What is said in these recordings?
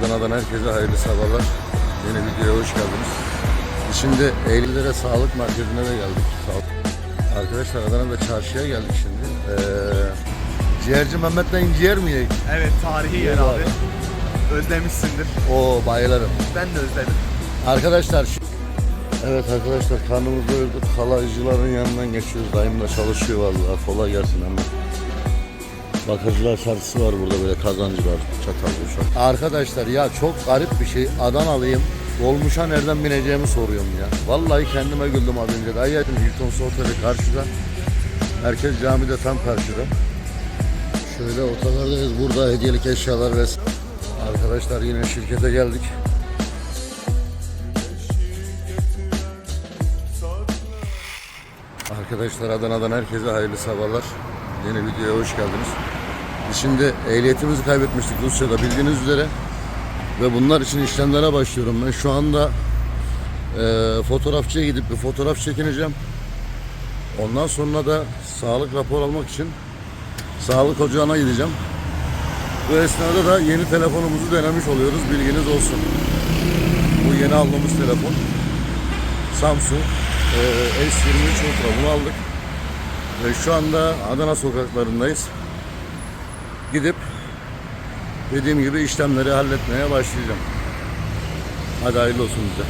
Adana'dan herkese hayırlı sabahlar. Yeni videoya hoş geldiniz. Şimdi Eylül'lere sağlık merkezine de geldik. Sağ- Arkadaşlar Adana'da çarşıya geldik şimdi. Ee, ciğerci Mehmet'le ciğer mi yiyek? Evet tarihi yer abi. Özlemişsindir. Oo bayılırım. Ben de özledim. Arkadaşlar şu... Evet arkadaşlar karnımızı doyurduk. Kalaycıların yanından geçiyoruz. Dayım da çalışıyor vallahi. Kolay gelsin ama. Bakırcılar çarşısı var burada böyle kazancılar, çatal uşak. Arkadaşlar ya çok garip bir şey. Adanalıyım. Dolmuşa nereden bineceğimi soruyorum ya. Vallahi kendime güldüm az önce. Dayıcım Hilton Oteli karşıda. Herkes camide tam karşıda. Şöyle otolardayız. Burada hediyelik eşyalar ve Arkadaşlar yine şirkete geldik. Arkadaşlar Adana'dan herkese hayırlı sabahlar. Yeni videoya hoş geldiniz. Şimdi ehliyetimizi kaybetmiştik Rusya'da bildiğiniz üzere. Ve bunlar için işlemlere başlıyorum. Ben şu anda e, fotoğrafçıya gidip bir fotoğraf çekineceğim. Ondan sonra da sağlık rapor almak için sağlık ocağına gideceğim. Bu esnada da yeni telefonumuzu denemiş oluyoruz. Bilginiz olsun. Bu yeni aldığımız telefon. Samsung e, S23 Ultra bunu aldık. Ve şu anda Adana sokaklarındayız. Gidip dediğim gibi işlemleri halletmeye başlayacağım. Hadi hayırlı olsun bize.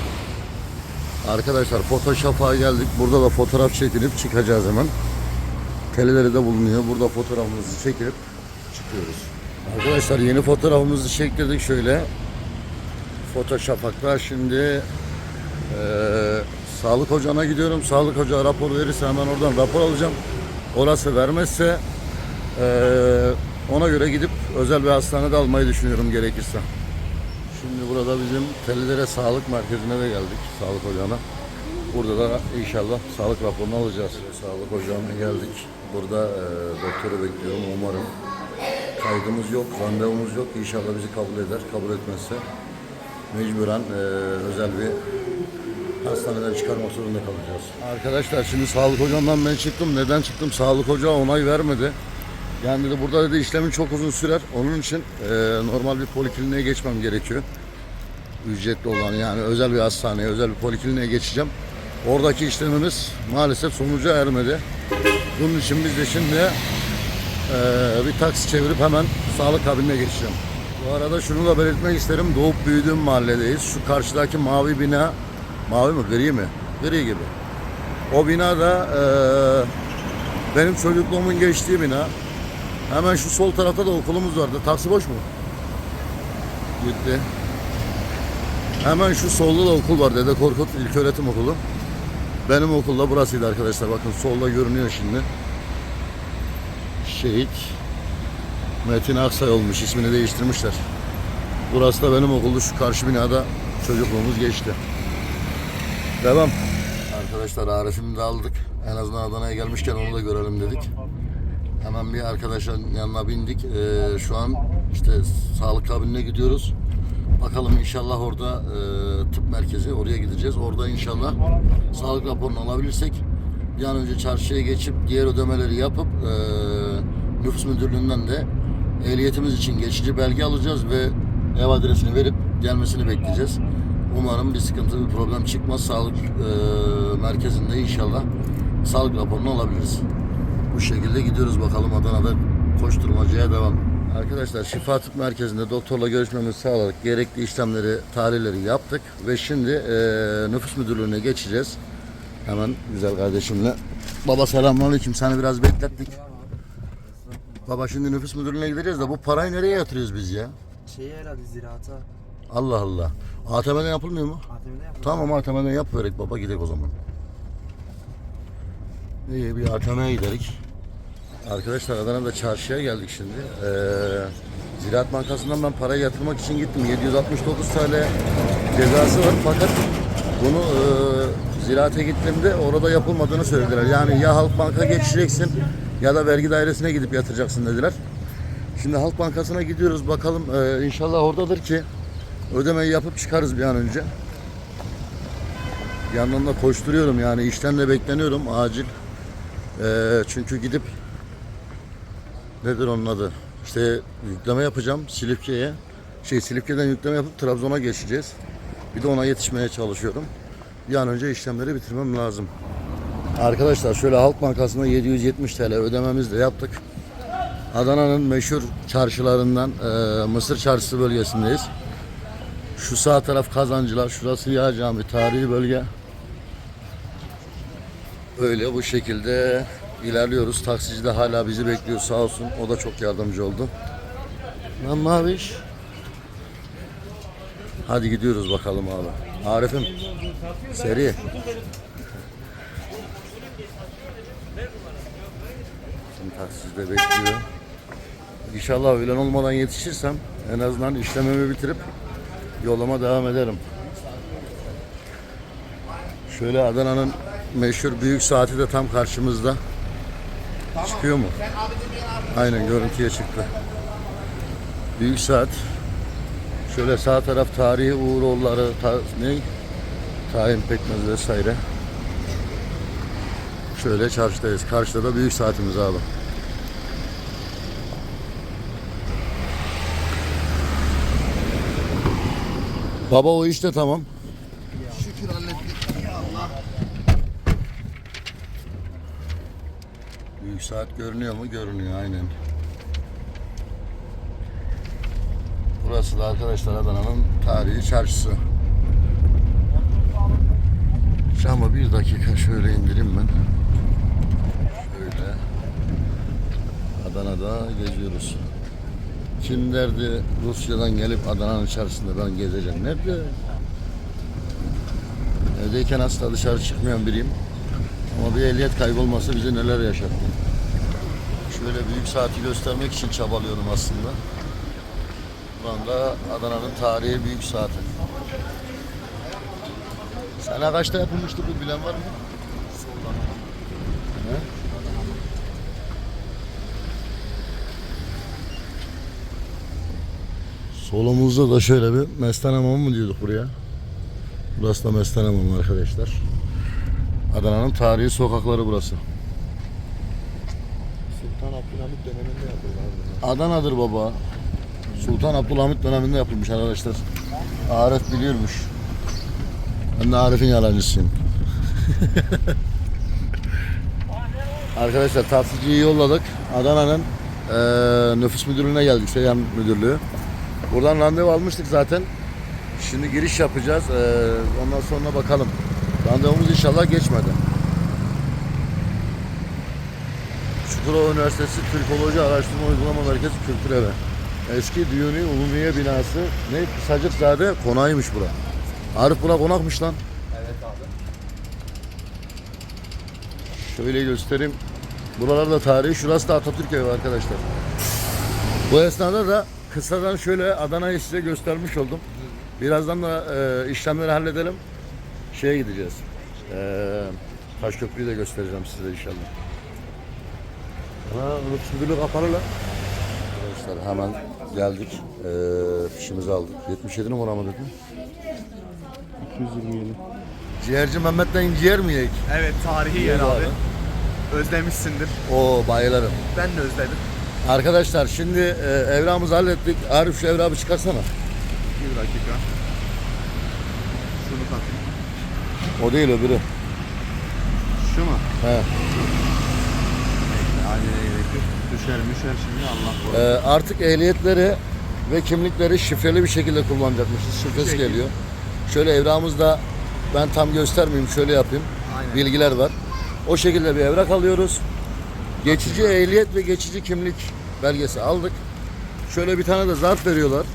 Arkadaşlar Photoshop'a geldik. Burada da fotoğraf çekilip çıkacağız hemen. Teleleri de bulunuyor. Burada fotoğrafımızı çekip çıkıyoruz. Arkadaşlar yeni fotoğrafımızı çektirdik şöyle. Photoshop'ta şimdi eee sağlık ocağına gidiyorum. Sağlık ocağı rapor verirse hemen oradan rapor alacağım. Orası vermezse eee, ona göre gidip özel bir hastanede almayı düşünüyorum gerekirse. Şimdi burada bizim Tellilere Sağlık Merkezi'ne de geldik. Sağlık ocağına. Burada da inşallah sağlık raporunu alacağız. Sağlık ocağına geldik. Burada eee doktoru bekliyorum umarım. Kaydımız yok, randevumuz yok. İnşallah bizi kabul eder. Kabul etmezse mecburen eee, özel bir hastaneden çıkarmak zorunda kalacağız. Arkadaşlar şimdi sağlık hocamdan ben çıktım. Neden çıktım? Sağlık hoca onay vermedi. Yani dedi burada dedi işlemin çok uzun sürer. Onun için eee, normal bir polikliniğe geçmem gerekiyor. Ücretli olan yani özel bir hastaneye, özel bir polikliniğe geçeceğim. Oradaki işlemimiz maalesef sonuca ermedi. Bunun için biz de şimdi eee, bir taksi çevirip hemen sağlık kabinine geçeceğim. Bu arada şunu da belirtmek isterim. Doğup büyüdüğüm mahalledeyiz. Şu karşıdaki mavi bina Mavi mi? Gri mi? Gri gibi. O bina da eee, benim çocukluğumun geçtiği bina. Hemen şu sol tarafta da okulumuz vardı. Taksi boş mu? Gitti. Hemen şu solda da okul var. Dede Korkut İlköğretim Okulu. Benim okulda burasıydı arkadaşlar. Bakın solda görünüyor şimdi. Şehit Metin Aksay olmuş. ismini değiştirmişler. Burası da benim okuldu. Şu karşı binada çocukluğumuz geçti. Devam. Arkadaşlar Arif'imi de aldık. En azından Adana'ya gelmişken onu da görelim dedik. Hemen bir arkadaşın yanına bindik. Ee, şu an işte sağlık kabinine gidiyoruz. Bakalım inşallah orada e, tıp merkezi oraya gideceğiz. Orada inşallah sağlık raporunu alabilirsek bir an önce çarşıya geçip diğer ödemeleri yapıp e, nüfus müdürlüğünden de ehliyetimiz için geçici belge alacağız ve ev adresini verip gelmesini bekleyeceğiz. Umarım bir sıkıntı, bir problem çıkmaz. Sağlık e, merkezinde inşallah sağlık raporunu alabiliriz. Bu şekilde gidiyoruz bakalım Adana'da koşturmacaya devam. Arkadaşlar Şifa Tıp Merkezi'nde doktorla görüşmemizi sağladık. Gerekli işlemleri, tarihleri yaptık ve şimdi e, nüfus müdürlüğüne geçeceğiz. Hemen güzel kardeşimle. Baba selamünaleyküm. Seni biraz beklettik. Baba şimdi nüfus müdürlüğüne gideceğiz de bu parayı nereye yatırıyoruz biz ya? Şeyi herhalde ziraata. Allah Allah. ATM'den yapılmıyor mu? ATM'de yapalım. Tamam ATM'den yap verek baba gidelim o zaman. İyi bir ATM'ye giderik. Arkadaşlar Adana'da çarşıya geldik şimdi. Ee, Ziraat Bankası'ndan ben parayı yatırmak için gittim. 769 TL cezası var fakat bunu e, ziraate gittiğimde orada yapılmadığını söylediler. Yani ya Halk Bank'a geçeceksin ya da vergi dairesine gidip yatıracaksın dediler. Şimdi Halk Bankası'na gidiyoruz bakalım e, inşallah oradadır ki ödemeyi yapıp çıkarız bir an önce. Bir yandan da koşturuyorum yani işten de bekleniyorum acil. Ee, çünkü gidip nedir onun adı? İşte yükleme yapacağım Silifke'ye. şey Silifke'den yükleme yapıp Trabzon'a geçeceğiz. Bir de ona yetişmeye çalışıyorum. Bir an önce işlemleri bitirmem lazım. Arkadaşlar şöyle Halk Bankası'nda 770 TL ödememizi de yaptık. Adana'nın meşhur çarşılarından e, Mısır Çarşısı bölgesindeyiz. Şu sağ taraf Kazancılar, şurası Yağ Cami, tarihi bölge. Öyle bu şekilde ilerliyoruz. Taksici de hala bizi bekliyor sağ olsun. O da çok yardımcı oldu. Lan Maviş. Hadi gidiyoruz bakalım abi. Arif'im. Seri. Şimdi taksici de bekliyor. İnşallah öğlen olmadan yetişirsem en azından işlemimi bitirip yoluma devam ederim. Şöyle Adana'nın meşhur büyük saati de tam karşımızda. Çıkıyor mu? Aynen görüntüye çıktı. Büyük saat. Şöyle sağ taraf tarihi Uğuroğulları ta, ne? Tayin pekmez vesaire. Şöyle çarşıdayız. Karşıda da büyük saatimiz abi. Baba o işte tamam. Şükür hallettik. Ya Allah. Büyük saat görünüyor mu? Görünüyor aynen. Burası da arkadaşlar Adana'nın tarihi çarşısı. Camı bir dakika şöyle indireyim ben. Şöyle. Adana'da geziyoruz. Kim derdi Rusya'dan gelip Adana'nın çarşısında ben gezeceğim. Nerede? Evdeyken asla dışarı çıkmayan biriyim. Ama bir ehliyet kaybolması bize neler yaşattı. Şöyle büyük saati göstermek için çabalıyorum aslında. Şu anda Adana'nın tarihi büyük saati. Sene kaçta yapılmıştı bu bilen var mı? He? Solumuzda da şöyle bir mestan hamamı mı diyorduk buraya? Burası da mestan hamamı arkadaşlar. Adana'nın tarihi sokakları burası. Abdülhamit döneminde yapıldı abi. Adana'dır baba. Sultan Abdülhamit döneminde yapılmış arkadaşlar. Arif biliyormuş. Ben de Arif'in yalancısıyım. arkadaşlar taksiciyi yolladık. Adana'nın eee, nüfus müdürlüğüne geldik. Seyhan Müdürlüğü. Buradan randevu almıştık zaten. Şimdi giriş yapacağız. Eee, ondan sonra bakalım. Randevumuz inşallah geçmedi. Çukurova Üniversitesi Türkoloji Araştırma Uygulama Merkezi Kültür Evi. Eski Düğünü Umumiye binası ne? Sacıkzade konağıymış bura. Arif bura konakmış lan. Evet abi. Şöyle göstereyim. Buralarda tarihi. Şurası da Atatürk evi arkadaşlar. Bu esnada da kısadan şöyle Adana'yı size göstermiş oldum. Birazdan da e, işlemleri halledelim. Şeye gideceğiz. E, Taşköprü'yü de göstereceğim size inşallah. Ha, nüfus müdürlüğü kapalı lan. Arkadaşlar hemen geldik. E, fişimizi aldık. 77 numara mı dedin? 227. Ciğerci Mehmet'ten ciğer mi yiyek? Evet tarihi yer abi. Özlemişsindir. Oo bayılırım. Ben de özledim. Arkadaşlar şimdi e, evramızı hallettik. Arif şu evramı çıkarsana. Bir dakika. Şunu takayım. O değil öbürü. Şu mu? He. Yok. Düşer müşer şimdi Allah korusun. artık ehliyetleri ve kimlikleri şifreli bir şekilde kullanacakmışız. Şifresi Şekil. geliyor. Şöyle evramızda ben tam göstermeyeyim şöyle yapayım. Aynen. Bilgiler var. O şekilde bir evrak alıyoruz. Geçici ehliyet ve geçici kimlik belgesi aldık. Şöyle bir tane de zarf veriyorlar.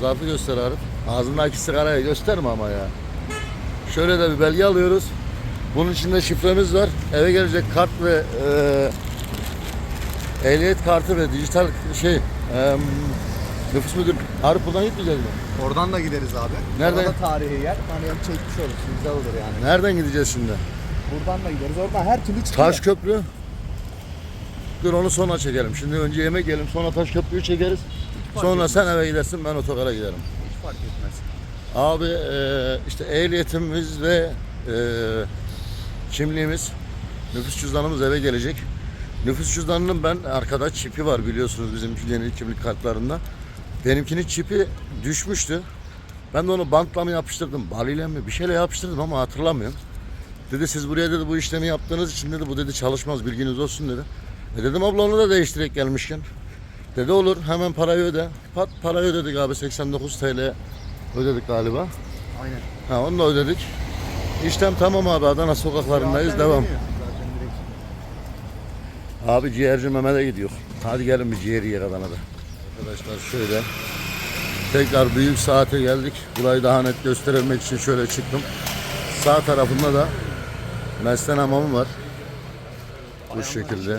Zarfı göster Arif. Ağzındaki sigarayı gösterme ama ya. Şöyle de bir belge alıyoruz. Bunun içinde şifremiz var. Eve gelecek kart ve e, ehliyet kartı ve dijital şey e, nüfus müdür. Arif buradan gitmeyeceğiz mi? Oradan da gideriz abi. Nereden? Orada tarihi yer. Hani çekmiş oluruz. Güzel olur yani. Nereden gideceğiz şimdi? Buradan da gideriz. Oradan her türlü çıkıyor. Taş köprü. Dur onu sonra çekelim. Şimdi önce yemek yiyelim sonra taş köprüyü çekeriz. Sonra etmez. sen eve gidersin ben otogara giderim. Hiç fark etmez. Abi e, işte ehliyetimiz ve e, kimliğimiz, nüfus cüzdanımız eve gelecek. Nüfus cüzdanının ben arkada çipi var biliyorsunuz bizim yeni kimlik kartlarında. Benimkinin çipi düşmüştü. Ben de onu bantla mı yapıştırdım, baliyle mi bir şeyle yapıştırdım ama hatırlamıyorum. Dedi siz buraya dedi bu işlemi yaptığınız için dedi bu dedi çalışmaz bilginiz olsun dedi. E dedim abla onu da değiştirek gelmişken. Dedi olur hemen parayı öde. Pat parayı ödedik abi 89 TL ödedik galiba. Aynen. Ha onu da ödedik. İşlem tamam abi Adana sokaklarındayız devam. ödeniyor. Abi ciğerci Mehmet'e gidiyor. Hadi gelin bir ciğeri yer Adana'da. Arkadaşlar şöyle. Tekrar büyük saate geldik. Burayı daha net gösterebilmek için şöyle çıktım. Sağ tarafında da Mesten hamamı var. Bu şekilde.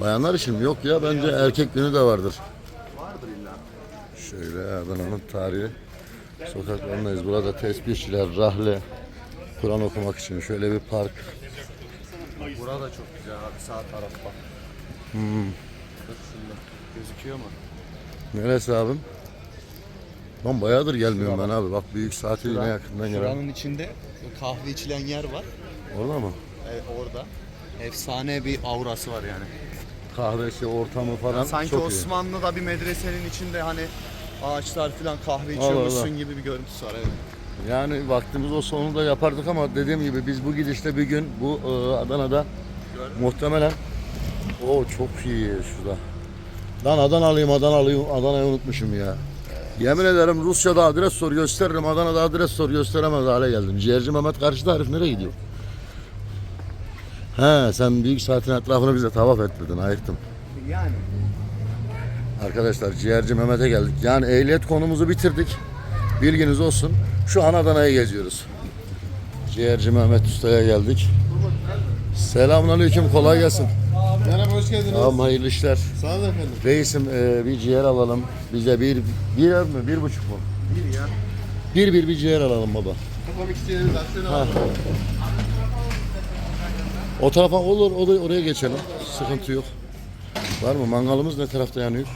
Bayanlar için mi? Yok ya bence erkek günü de vardır. Vardır illa. Şöyle Adana'nın tarihi sokaklarındayız. Burada tesbihçiler, rahle, Kur'an okumak için şöyle bir park. Burada da çok güzel abi sağ taraf bak. Hmm. Şunda. Gözüküyor mu? Neresi abim? Lan bayağıdır gelmiyorum ben abi. Bak büyük saati yine yakından gelen. Şuranın içinde kahve içilen yer var. Orada mı? Evet, orada. Efsane bir aurası var yani. Kahvesi, ortamı falan Sanki çok iyi. Osmanlı'da bir medresenin içinde hani ağaçlar falan kahve Allah içiyormuşsun Allah. gibi bir görüntüsü var evet. Yani vaktimiz olsa onu da yapardık ama dediğim gibi biz bu gidişte bir gün bu e, Adana'da muhtemelen o çok iyi şurada. Lan Adana alayım, Adana alayım, Adana'yı unutmuşum ya. Yemin ederim Rusya'da adres sor gösteririm, Adana'da adres sor gösteremez hale geldim. Ciğerci Mehmet karşıda herif nereye gidiyor? He sen büyük saatin etrafını bize tavaf etmedin, ayıktım. Yani. Arkadaşlar ciğerci Mehmet'e geldik. Yani ehliyet konumuzu bitirdik. Bilginiz olsun. Şu an Adana'yı geziyoruz. Ciğerci Mehmet Usta'ya geldik. Selamünaleyküm kolay gelsin. Merhaba hoş geldiniz. Tamam hayırlı işler. Sağ olun efendim. Reisim e, bir ciğer alalım. Bize bir, bir ev mi? Bir buçuk mu? Bir ya. Bir bir bir ciğer alalım baba. Kafam isteyenimiz var. Şöyle alalım. O tarafa olur, oraya geçelim. Sıkıntı yok. Var mı? Mangalımız ne tarafta yanıyor?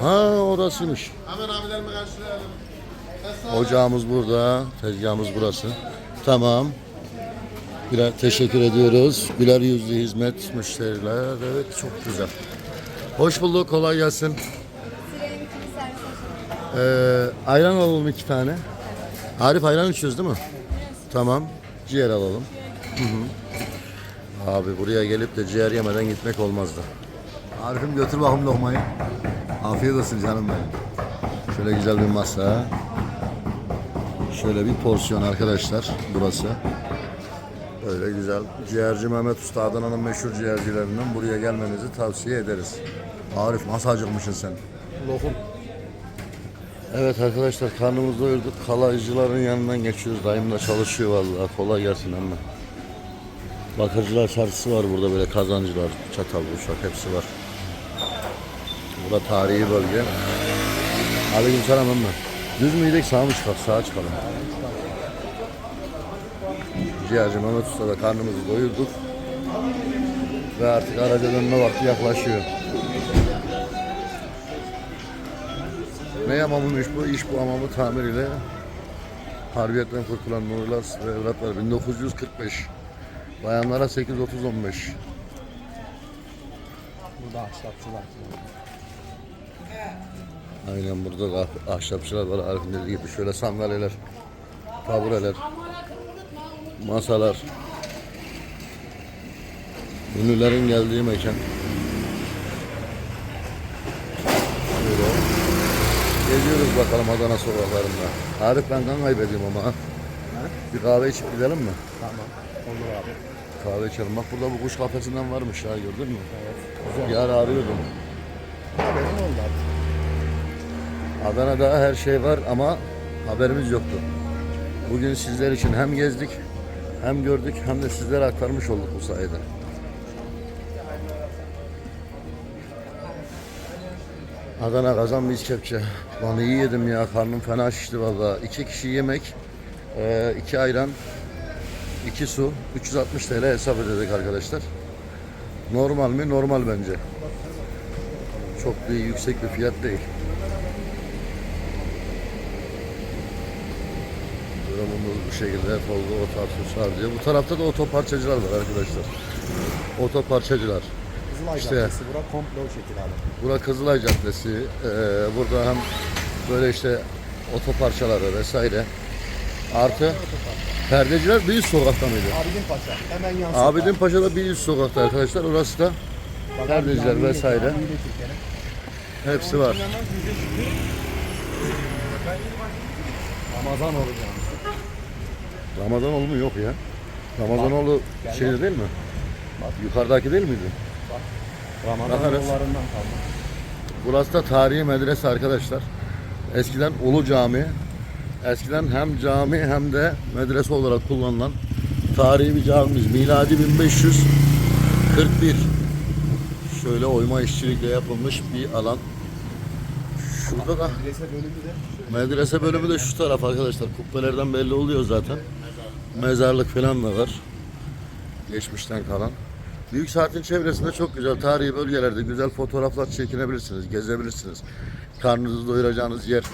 Ha orasıymış. Hemen abilerime karşılayalım. Ocağımız burada, tezgahımız burası. Tamam. Güler, teşekkür ediyoruz. Güler yüzlü hizmet müşteriler. Evet çok güzel. Hoş bulduk, kolay gelsin. Ee, ayran alalım iki tane. Arif ayran içiyoruz değil mi? Tamam. Ciğer alalım. Hı hı. Abi buraya gelip de ciğer yemeden gitmek olmazdı. Arif'im götür bakalım lokmayı. Afiyet olsun canım benim. Şöyle güzel bir masa. Şöyle bir porsiyon arkadaşlar burası. Öyle güzel. Ciğerci Mehmet Usta Adana'nın meşhur ciğercilerinden buraya gelmenizi tavsiye ederiz. Arif nasıl acıkmışsın sen? Lokum. Evet arkadaşlar karnımızı doyurduk. Kalaycıların yanından geçiyoruz. Dayım da çalışıyor vallahi. Kolay gelsin ama. Bakırcılar çarşısı var burada böyle kazancılar, çatal, uşak hepsi var. Burada tarihi bölge. Aleyküm selam ama. Düz mü gidelim sağa mı çıkalım? Sağa çıkalım. Ciğerci Mehmet Usta'da karnımızı doyurduk. Ve artık araca dönme vakti yaklaşıyor. Ne hamamıymış bu? İş bu hamamı tamiriyle Harbiyetten kurtulan Nurlar ve evlatlar 1945 Bayanlara 8.30-15 Burada ahşapçılar. Aynen burada da ahşapçılar var. Arif'in dediği gibi şöyle sandalyeler tabureler masalar. Ünlülerin geldiği mekan. Şöyle. Geziyoruz bakalım Adana sokaklarında. Arif ben kan kaybediyorum ama. Bir kahve içip gidelim mi? Tamam. Olur abi. Kahve içelim. Bak burada bu kuş kafesinden varmış ya gördün mü? Evet. Yar arıyordum. Haberin oldu abi. Adana'da her şey var ama haberimiz yoktu. Bugün sizler için hem gezdik hem gördük hem de sizlere aktarmış olduk bu sayede. Adana kazan biz kepçe. Lan iyi yedim ya karnım fena şişti valla. İki kişi yemek, eee, iki ayran, iki su, 360 TL hesap ödedik arkadaşlar. Normal mi? Normal bence. Çok bir yüksek bir fiyat değil. Durumumuz bu şekilde Folga Oto Aksesuar diyor. Bu tarafta da otoparçacılar var arkadaşlar. Otoparçacılar. Kızılay İşte. Caddesi bura komple o şekil abi. Bura Kızılay Caddesi. Ee, burada hem böyle işte otoparçaları vesaire. Artı perdeciler bir üst sokakta mıydı? Abidin Paşa hemen yan Abidin Paşa'da bir üst sokakta arkadaşlar. Orası da perdeciler vesaire. hepsi var. Ramazan olacağım. Ramazanoğlu mu yok ya? Ramazanoğlu şeyde değil mi? Yukarıdaki değil miydi? Ramazan Bakarız. yollarından kalma. Burası da tarihi medrese arkadaşlar. Eskiden Ulu Cami. Eskiden hem cami hem de medrese olarak kullanılan tarihi bir camimiz. Miladi 1541. Şöyle oyma işçilikle yapılmış bir alan. Şurada da Medrese bölümü de medrese bölümü de şu taraf arkadaşlar. Kubbelerden belli oluyor zaten. Mezarlık falan da var. Geçmişten kalan. Büyük saatin çevresinde çok güzel tarihi bölgelerde güzel fotoğraflar çekinebilirsiniz, gezebilirsiniz. Karnınızı doyuracağınız yer,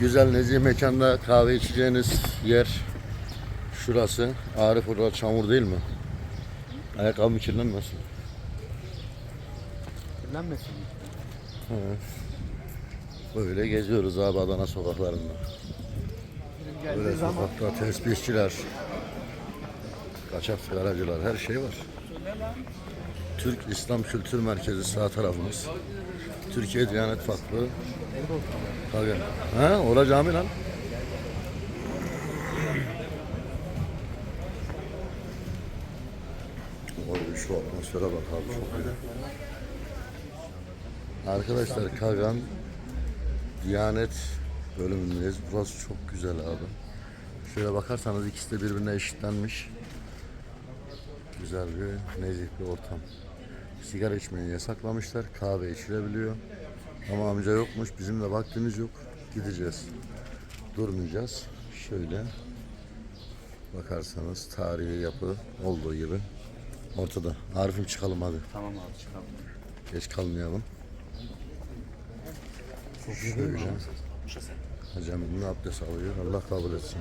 güzel nezih mekanda kahve içeceğiniz yer. Şurası. Arif orada çamur değil mi? Ayakkabım kirlenmesin. kirlenmesin. Böyle geziyoruz abi Adana sokaklarında. Böyle sokakta tesbihçiler, kaçak sigaracılar her şey var. Türk İslam Kültür Merkezi sağ tarafımız. Türkiye Diyanet Vakfı. Tabii. Ha, ora cami lan. Oy, şu atmosfere bak abi çok güzel. Arkadaşlar Kagan Diyanet bölümündeyiz. Burası çok güzel abi. Şöyle bakarsanız ikisi de birbirine eşitlenmiş. Güzel bir nezih bir ortam. Sigara içmeyi yasaklamışlar. Kahve içilebiliyor. Ama amca yokmuş. Bizim de vaktimiz yok. Gideceğiz. Durmayacağız. Şöyle bakarsanız tarihi yapı olduğu gibi ortada. Arif'im çıkalım hadi. tamam abi çıkalım. Geç kalmayalım. Şöyle. Hocam ne abdest alıyor. Allah kabul etsin.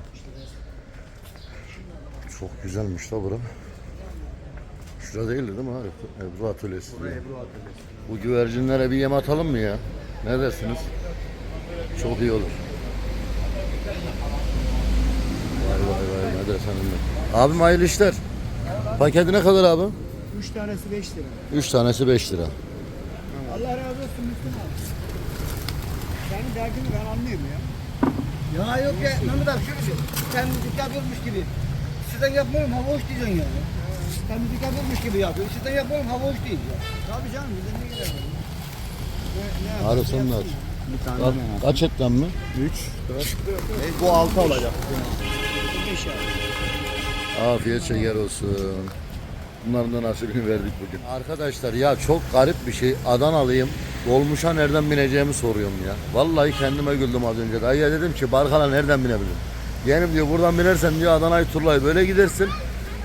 Çok güzelmiş da bura. Şurada değildi değil mi Arif? Ebru Atölyesi. Ebru Atölyesi. Bu güvercinlere bir yem atalım mı ya? Ne dersiniz? Çok iyi olur. Vay vay vay medresenin de. Abim hayırlı işler. Paketi ne kadar abi? Üç tanesi 5 lira. Üç tanesi 5 lira. Allah razı olsun Müslüman. Senin derdini ben anlıyorum ya. Ya yok ya Mehmet abi şöyle temizlik yapıyormuş gibi. Sizden yapmıyorum hava hoş diyeceksin yani. Temizlik yapıyormuş gibi yapıyor. Sizden yapmıyorum hava hoş değil ya. Tabii canım bize ne de aç. Bir tane Bak, kaç etten mi? 3, 4, Bu 6 olacak. Abi. Afiyet şeker olsun. Bunların da nasibini verdik bugün. Arkadaşlar ya çok garip bir şey. Adanalıyım. Dolmuşa nereden bineceğimi soruyorum ya. Vallahi kendime güldüm az önce. Dayıya dedim ki Barkala nereden binebilirim? Yeğenim diyor buradan binersen diyor Adana'yı turlayı böyle gidersin.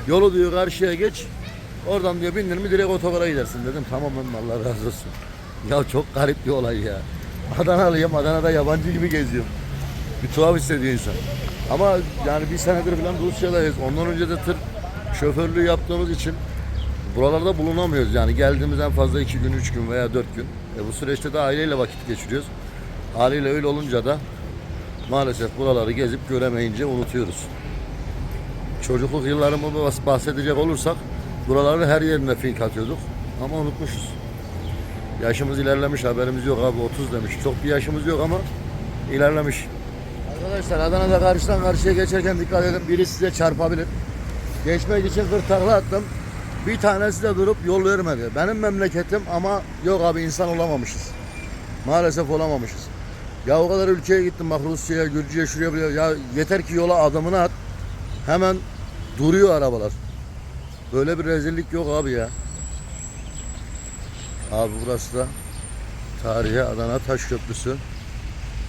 Yolu diyor karşıya geç. Oradan diyor bindin mi direkt otogara gidersin dedim. Tamam ben Allah razı olsun. Ya çok garip bir olay ya. Adanalıyım. Adana'da yabancı gibi geziyorum. Bir tuhaf hissediyor insan. Ama yani bir senedir falan Rusya'dayız. Ondan önce de tır şoförlüğü yaptığımız için buralarda bulunamıyoruz. Yani geldiğimiz en fazla iki gün, üç gün veya dört gün. E bu süreçte de aileyle vakit geçiriyoruz. Haliyle öyle olunca da maalesef buraları gezip göremeyince unutuyoruz. Çocukluk yıllarımı bahs- bahsedecek olursak buraları her yerine fink atıyorduk ama unutmuşuz. Yaşımız ilerlemiş haberimiz yok abi 30 demiş. Çok bir yaşımız yok ama ilerlemiş. Arkadaşlar Adana'da karşıdan karşıya geçerken dikkat edin biri size çarpabilir. Geçmek için kırtakla attım. Bir tanesi de durup yol vermedi. Benim memleketim ama yok abi insan olamamışız. Maalesef olamamışız. Ya o kadar ülkeye gittim bak Rusya'ya, Gürcü'ye, şuraya buraya. Ya yeter ki yola adımını at. Hemen duruyor arabalar. Böyle bir rezillik yok abi ya. Abi burası da tarihi Adana Taş Köprüsü.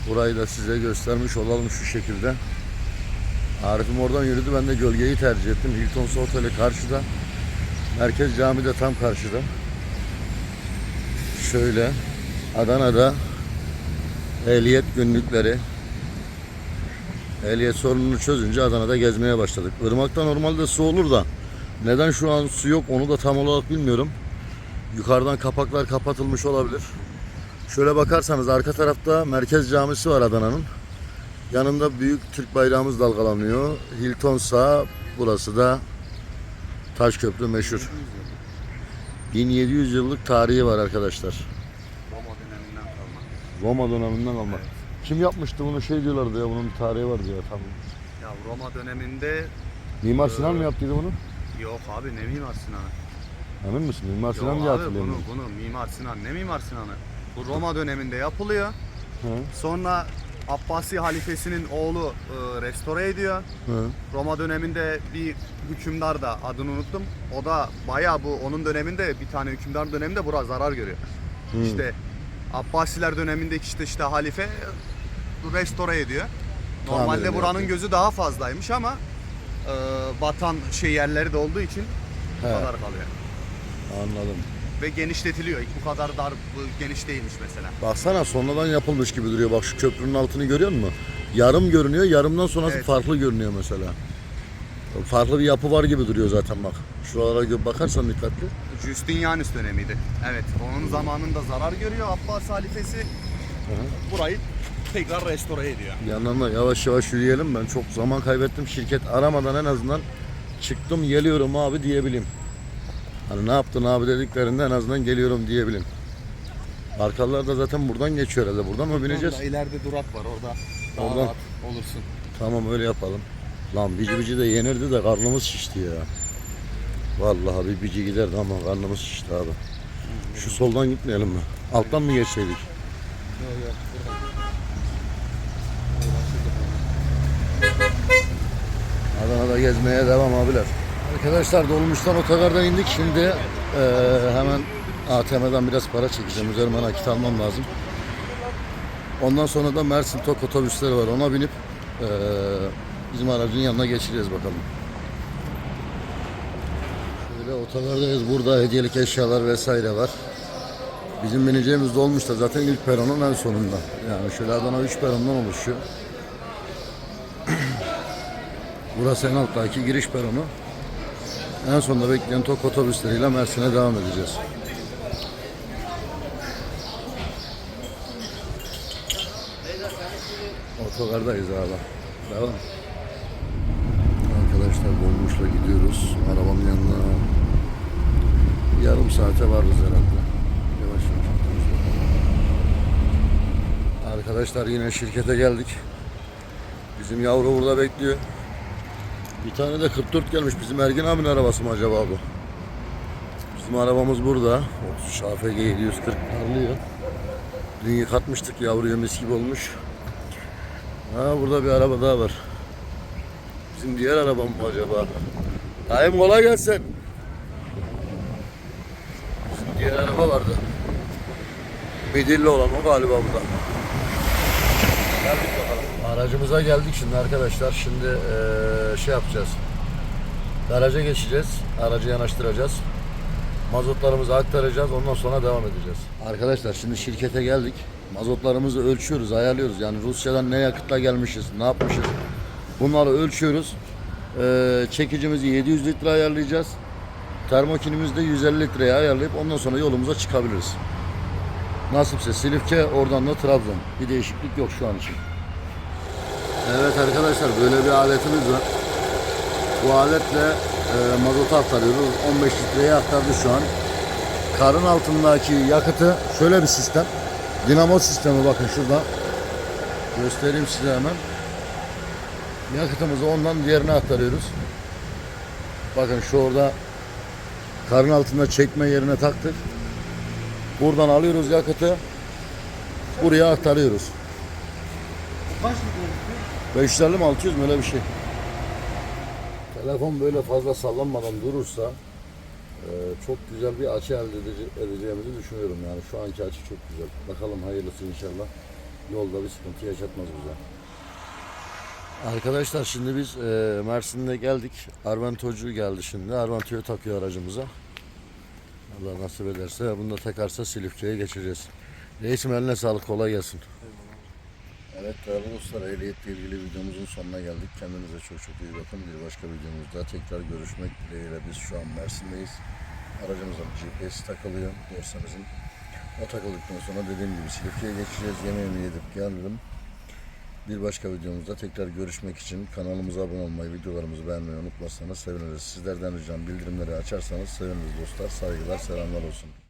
Burayı da size göstermiş olalım şu şekilde. Arif'im oradan yürüdü. Ben de gölgeyi tercih ettim. Hilton Oteli karşıda. Merkez Cami de tam karşıda. Şöyle Adana'da ehliyet günlükleri ehliyet sorununu çözünce Adana'da gezmeye başladık. Irmak'ta normalde su olur da neden şu an su yok onu da tam olarak bilmiyorum. Yukarıdan kapaklar kapatılmış olabilir. Şöyle bakarsanız arka tarafta Merkez Camisi var Adana'nın. Yanında büyük Türk bayrağımız dalgalanıyor. Hilton sağ, burası da Taşköprü meşhur. 1700 yıllık tarihi var arkadaşlar. Roma döneminden kalma. Roma döneminden kalma. Kim yapmıştı bunu şey diyorlardı ya bunun bir tarihi vardı ya tamam. Ya Roma döneminde Mimar Sinan mı yaptıydı bunu? yok abi ne Mimar Sinan'ı? Emin misin? Mimar Sinan Yok diye abi hatırlıyorum. bunu, bunu Mimar Sinan ne Mimar Sinan'ı? Bu Roma döneminde yapılıyor. Hı, Sonra Abbasi halifesinin oğlu e, restore ediyor. hı. Roma döneminde bir hükümdar da adını unuttum. O da bayağı bu onun döneminde bir tane hükümdar döneminde bura zarar görüyor. İşte Abbasiler dönemindeki işte işte halife e, restore ediyor. Normalde buranın yapıyor. gözü daha fazlaymış ama e, batan şey yerleri de olduğu için bu He. kadar kalıyor. Anladım. Ve genişletiliyor. Hiç bu kadar dar bu geniş değilmiş mesela. Baksana sonradan yapılmış gibi duruyor. Bak şu köprünün altını görüyor musun? Yarım görünüyor. Yarımdan sonrası Evet. farklı görünüyor mesela. Farklı bir yapı var gibi duruyor zaten bak. Şuralara gö- bakarsan dikkatli. Justinianus dönemiydi. Evet, onun zamanında zarar görüyor Abbas halifesi. Burayı tekrar restore ediyor. Yanlarına yavaş yavaş yürüyelim. Ben çok zaman kaybettim. Şirket aramadan en azından çıktım geliyorum abi diyebileyim. Hani ne yaptın abi dediklerinde en azından geliyorum diyebileyim. Arkalılar da zaten buradan geçiyor herhalde. Buradan mı bineceğiz? Orada ileride durak var orada. Daha Oradan. rahat olursun. Tamam öyle yapalım. Lan bici bici de yenirdi de karnımız şişti ya. Vallahi bir bici giderdi ama karnımız şişti abi. Şu soldan gitmeyelim mi? Alttan mı geçseydik? Adana'da gezmeye devam abiler. Arkadaşlar dolmuştan otogardan indik. Şimdi eee, hemen ATM'den biraz para çekeceğim. Üzerime nakit almam lazım. Ondan sonra da Mersin Tok otobüsleri var. Ona binip eee, bizim aracın yanına geçeceğiz bakalım. Şöyle otogardayız. Burada hediyelik eşyalar vesaire var. Bizim bineceğimiz dolmuş da zaten ilk peronun en sonunda. Yani şöyle Adana 3 perondan oluşuyor. Burası en alttaki giriş peronu. En sonunda bekleyen tok otobüsleriyle Mersin'e devam edeceğiz. Otogardayız abi. Devam. Arkadaşlar dolmuşla gidiyoruz. Arabanın yanına yarım saate varız herhalde. Yavaş yavaş. Arkadaşlar yine şirkete geldik. Bizim yavru burada bekliyor. Bir tane de 44 gelmiş. Bizim Ergin abinin arabası mı acaba bu? Bizim arabamız burada. 30 AFG 740 parlıyor. Dün yıkatmıştık yavruya mis gibi olmuş. Ha burada bir araba daha var. Bizim diğer arabam mı acaba? Dayım kolay gelsin. Bizim diğer araba vardı. Midilli olan o galiba burada. Geldik bakalım. Aracımıza geldik şimdi arkadaşlar. Şimdi eee, şey yapacağız. Garaja geçeceğiz. Aracı yanaştıracağız. Mazotlarımızı aktaracağız. Ondan sonra devam edeceğiz. Arkadaşlar şimdi şirkete geldik. Mazotlarımızı ölçüyoruz, ayarlıyoruz. Yani Rusya'dan ne yakıtla gelmişiz, ne yapmışız. Bunları ölçüyoruz. Eee, çekicimizi 700 litre ayarlayacağız. Termokinimizi de 150 litreye ayarlayıp ondan sonra yolumuza çıkabiliriz. Nasipse Silifke, oradan da Trabzon. Bir değişiklik yok şu an için. Evet arkadaşlar böyle bir aletimiz var. Bu aletle e, mazotu aktarıyoruz. 15 litreye aktardı şu an. Karın altındaki yakıtı şöyle bir sistem. Dinamo sistemi bakın şurada. Göstereyim size hemen. Yakıtımızı ondan diğerine aktarıyoruz. Bakın şu orada karın altında çekme yerine taktık. Buradan alıyoruz yakıtı. Buraya aktarıyoruz. Kaç? 550 mi 600 mü öyle bir şey. Telefon böyle fazla sallanmadan durursa e, çok güzel bir açı elde edece- edeceğimizi düşünüyorum yani. Şu anki açı çok güzel. Bakalım hayırlısı inşallah. Yolda bir sıkıntı yaşatmaz bize. Arkadaşlar şimdi biz e, Mersin'de geldik. Arventocu geldi şimdi. Arvento'yu takıyor aracımıza. Allah nasip ederse bunu da takarsa Silifke'ye geçeceğiz. Reisim eline sağlık kolay gelsin. Evet değerli dostlar ehliyetle ilgili videomuzun sonuna geldik. Kendinize çok çok iyi bakın. Bir başka videomuzda tekrar görüşmek dileğiyle biz şu an Mersin'deyiz. aracımıza GPS takılıyor dorsamızın. O takıldıktan sonra dediğim gibi Silifke'ye geçeceğiz. Yemeğimi yedik geldim. Bir başka videomuzda tekrar görüşmek için kanalımıza abone olmayı, videolarımızı beğenmeyi unutmazsanız seviniriz. Sizlerden ricam bildirimleri açarsanız seviniriz dostlar. Saygılar, selamlar olsun.